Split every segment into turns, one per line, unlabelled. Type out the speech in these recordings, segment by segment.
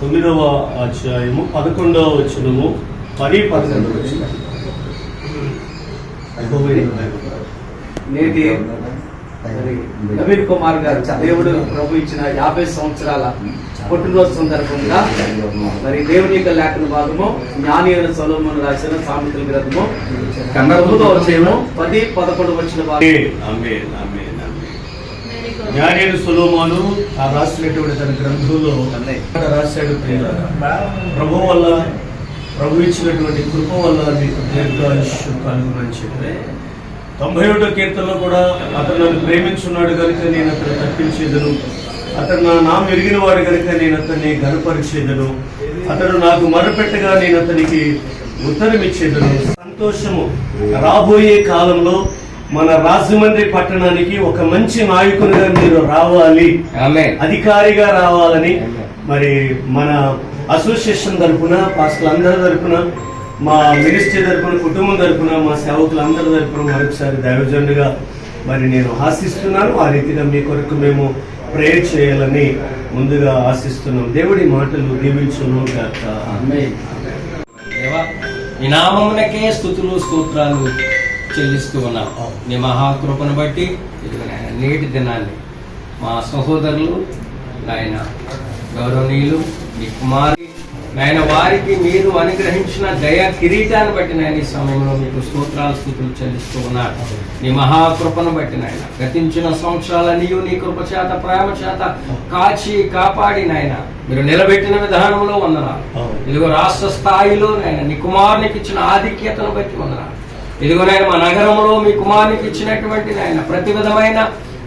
తొమ్మిదవ అధ్యాయము పదకొండవ వచనము. పది పదకొండు
నేటి నవీన్ కుమార్ గారు దేవుడు ప్రభు ఇచ్చిన యాభై సంవత్సరాల పుట్టినరోజు సందర్భంగా మరి దేవుని యొక్క లేఖన భాగము జ్ఞాని అయిన సొలోమోను రాసిన సామెతల గ్రంథము తొమ్మిదో వచ్చేమో పది పదకొండు వచ్చిన భాగం.
జ్ఞానేన సులోమాను ఆ రాసినటువంటి తన గ్రంథంలో రాశాడు. ప్రభు వల్ల ప్రభు ఇచ్చినటువంటి కృప వల్ల మీకు దీర్ఘాయుష్యం కలుగునని చెప్పి తొంభై ఒకటో కీర్తనలో కూడా అతను నన్ను ప్రేమించున్నాడు కనుక నేను అతను తప్పించేదను. అతను నా నామ ఎరిగిన వాడు కనుక నేను అతన్ని గనపరిచేదను అతడు నాకు మొరపెట్టగా నేను అతనికి ఉత్తరం ఇచ్చేదను సంతోషము రాబోయే కాలంలో మన రాజమండ్రి పట్టణానికి ఒక మంచి నాయకునిగా మీరు రావాలి. అధికారిగా రావాలని మరి మన అసోసియేషన్ పాస్టల్ అందరి తరపున మా మినిస్ట్రీ తరపున కుటుంబం తరపున మా సేవకులందరి తరపున మరొకసారి దైవజనుడిగా మరి నేను ఆశిస్తున్నాను. ఆ రీతిగా మీ కొరకు మేము ప్రేయర్ చేయాలని ముందుగా ఆశిస్తున్నాం. దేవుడి మాటలు దీవించును గాక.
నీ నామమునకే స్థుతులు స్తోత్రాలు. చెల్లిస్తూ ఉన్నాం నీ మహాకృపను బట్టి నేటి దినాన్ని మా సహోదరులు నాయన గౌరవనీయులు మీ కుమారి నాయన వారికి మీరు అనుగ్రహించిన దయా కిరీటాన్ని బట్టి నాయన ఈ సమయంలో మీకు స్తోత్రాలు స్థుతులు చెల్లిస్తూ ఉన్నారు. నీ మహాకృపను బట్టి నాయన గతించిన సంవత్సరాలన్నీ నీ కృప చేత ప్రేమ చేత కాచి కాపాడి నాయన మీరు నిలబెట్టిన విధానంలో వందనాలు. ఇదిగో రాష్ట్ర స్థాయిలో నాయన నీ కుమారునికి ఇచ్చిన ఆధిక్యతను బట్టి వందనాలు. ఇదిగో నాయన మా నగరంలో మీ కుమారునికి ఇచ్చినటువంటి నాయన ప్రతి విధమైన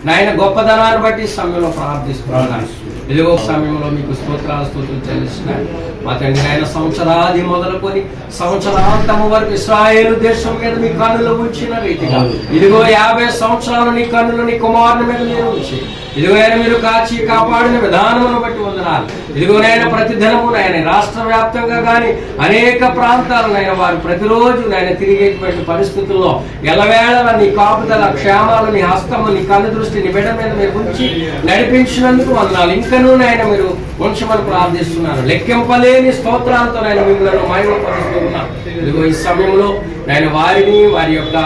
నాయన గొప్పదనాన్ని బట్టి సమయంలో ప్రార్థిస్తున్నాను. ఇదిగో సమయంలో మీకు స్తోత్రాలు స్తోత్రులు చెల్లిస్తున్నాను. మా తండ్రి ఆయన సంవత్సరాది మొదలుకొని సంవత్సరాంతము వరకు ఇస్రాయేలు దేశం మీద మీ కన్నులు ఉంచిన రీతిగా ఇదిగో యాభై సంవత్సరాలు నీ కన్నులు నీ కుమారుని మీద మీరు ఉంచి ఇదిగోనైనా మీరు కాచి కాపాడిన విధానమును బట్టి వందనాలు. ఇదిగో నాయన ప్రతి దినము నాయన రాష్ట్ర వ్యాప్తంగా కానీ అనేక ప్రాంతాలనైనా వారు ప్రతిరోజు నాయన తిరిగేటువంటి పరిస్థితుల్లో ఎలవేళల నీ కాపుదల క్షేమాలు నీ హస్తము నీ కన్ను దృష్టి నీ బిడ్డ మీద మీరు ఉంచి నడిపించినందుకు వందనాలు. ఇంకనూ నాయన మీరు ఉంచమని ప్రార్థిస్తున్నారు. లెక్కింపలేని స్తోత్రాలతో నేను మిమ్మల్ని మహిమపరుస్తున్నాను ఇదిగో ఈ సమయంలో నేను వారిని వారి యొక్క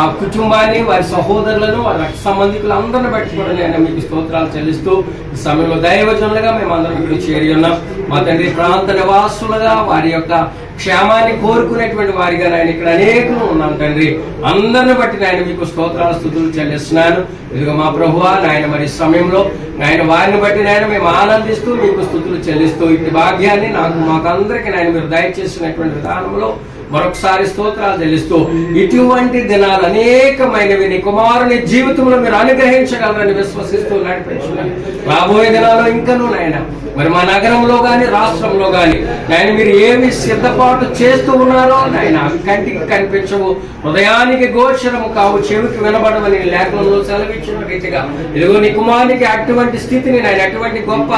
ఆ కుటుంబాన్ని వారి సహోదరులను వారి రక్త సంబంధికులు అందరిని బట్టి నేను మీకు స్తోత్రాలు చెల్లిస్తూ ఈ సమయంలో దైవజనులుగా మేము అందరం ఇక్కడ చేరి ఉన్నాం. మా తండ్రి ప్రాంత నివాసులుగా వారి యొక్క క్షేమాన్ని కోరుకునేటువంటి వారిగా నేను ఇక్కడ అనేకులు ఉన్నాం తండ్రి. అందరిని బట్టి నేను మీకు స్తోత్రాల స్థుతులు చెల్లిస్తున్నాను. ఇదిగో మా ప్రభువా నాయన మరి సమయంలో నాయన వారిని బట్టి నాయన మేము ఆనందిస్తూ మీకు స్థుతులు చెల్లిస్తూ ఇటు భాగ్యాన్ని నాకు మాకందరికీ నాయన మీరు దయచేసినటువంటి విధానంలో మరొకసారి స్తోత్రాలు చెల్లిస్తూ ఇటువంటి దినాలు అనేకమైనవి నీ కుమారుని జీవితంలో మీరు అనుగ్రహించగలరని విశ్వసిస్తూ నడిపించున్నాను రాబోయే దినాల్లో ఇంకనూ నాయన మరి మా నగరంలో కానీ రాష్ట్రంలో కానీ నాయన మీరు ఏమి సిద్ధపాటు చేస్తూ ఉన్నారో నాయన అవి కంటికి కనిపించవు. హృదయానికి గోచరము కావు చెవికి వినబడవని లేఖనంలో సెలవిచ్చిన రీతిగా ఇదిగో నీ కుమారునికి అటువంటి స్థితిని నాయన అటువంటి గొప్ప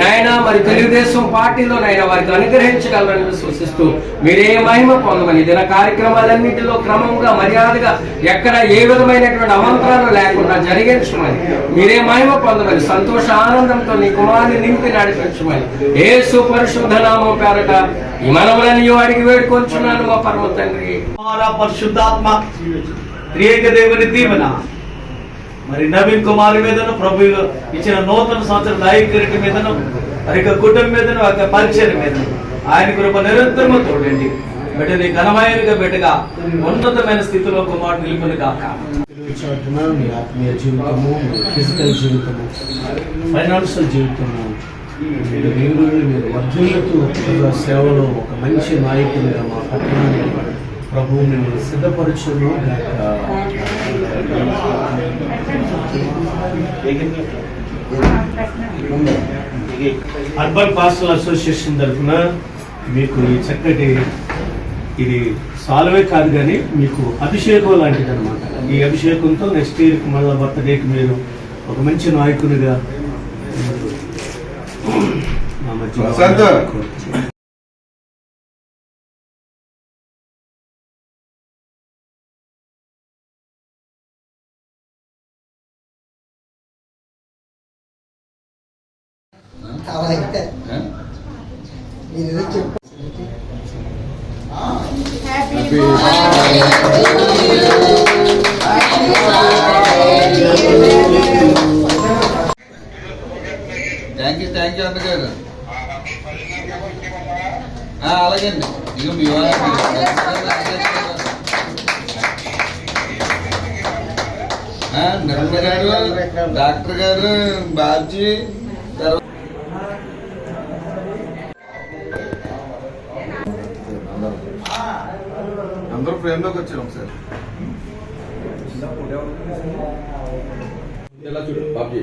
నాయన మరి తెలుగుదేశం పార్టీలో నాయన వారికి అనుగ్రహించగలరని విశ్వసిస్తూ మీరే మహిమ పొందమని దిన కార్యక్రమాలన్నింటిలో క్రమంగా మర్యాదగా ఎక్కడ ఏ విధమైనటువంటి అవంతరాలు లేకుండా జరిగించమని మీరే మహిమ పొందమని సంతోష ఆనందంతో నీ కుమారుని నింపి నడిపించమని ఏ సుపరిశుద్ధ నామం పేరట ఈ మనములని వాడికి వేడుకొంచున్నాను మా పరమ తండ్రి.
కుమార పరిశుద్ధాత్మ త్రియేక దేవుని దీవెన. మరి నవీన్ కుమార్ మీదను ప్రభు ఇచ్చిన నూతన సంవత్సరం దైవకరిటి మీదను మరి కుటుంబం మీదను ఒక పరిచయం మీదను. ఆయన కృప నిరంతరము తోడండి. బిడ్డని ఘనమైనగా బిడ్డగా ఉన్నతమైన స్థితిలో కుమారుడు నిలుపుని కాక
ఆత్మీయ జీవితము ఫిజికల్ జీవితము ఫైనాన్షియల్ జీవితము మీరు మీరు మీరు సేవలో ఒక మంచి నాయకునిగా మా పట్టణాన్ని ప్రభువు మిమ్మల్ని సిద్ధపరచును అర్బన్ పాస్టల్ అసోసియేషన్ తరఫున మీకు ఈ చక్కటి ఇది సాల్వే కాదు కానీ మీకు అభిషేకం లాంటిది అనమాట ఈ అభిషేకంతో నెక్స్ట్ ఇయర్కి మళ్ళీ బర్త్డేకి మీరు ఒక మంచి నాయకునిగా మా
థ్యాంక్ యూ థ్యాంక్ యూ అన్నగారు. అలాగే అండి ఇక మీ నిర్మల గారు డాక్టర్ గారు బాబ్జీ అందరూ ఫ్రేమ్లోకి వచ్చారు ఒకసారి ఎలా చూడు బాబ్జీ?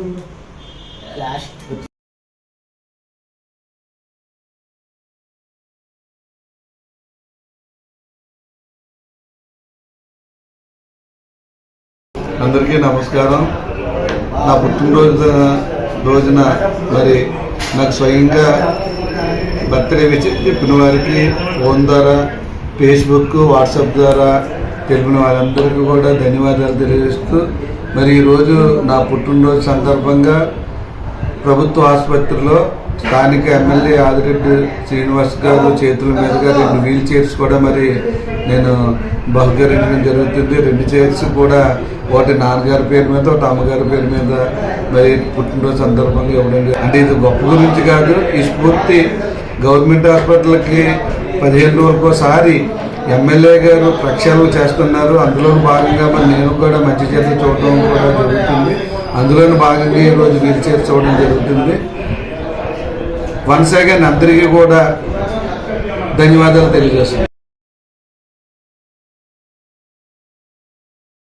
అందరికీ నమస్కారం. నా పుట్టినరోజు రోజున మరి నాకు స్వయంగా బర్త్డే విషయం చెప్పిన వారికి ఫోన్ ద్వారా ఫేస్బుక్ వాట్సాప్ ద్వారా తెలిపిన వారందరికీ కూడా ధన్యవాదాలు తెలియజేస్తూ మరి ఈరోజు నా పుట్టినరోజు సందర్భంగా ప్రభుత్వ ఆసుపత్రిలో స్థానిక ఎమ్మెల్యే ఆదిరెడ్డి శ్రీనివాస్ గారు చేతుల మీదుగా రెండు వీల్ చైర్స్ కూడా మరి నేను బహుకరించడం జరుగుతుంది. రెండు చైర్స్ కూడా ఒకటి నాన్నగారి పేరు మీద ఒకటి అమ్మగారి పేరు మీద మరి పుట్టినరోజు సందర్భంగా ఇవ్వడం అంటే ఇది గొప్ప గురించి కాదు ఈ స్ఫూర్తి గవర్నమెంట్ హాస్పిటల్కి పదిహేను రోజులకు ఒకసారి ఎమ్మెల్యే గారు ప్రక్షాళన చేస్తున్నారు. అందులో భాగంగా మరి నేను కూడా మంచి చేతులు చూడడం కూడా జరుగుతుంది. అందులో భాగంగా ఈరోజు వీల్ చైర్స్ చూడడం జరుగుతుంది. వన్స్ అగైన్ అందరికీ కూడా ధన్యవాదాలు తెలియజేస్తున్నాను.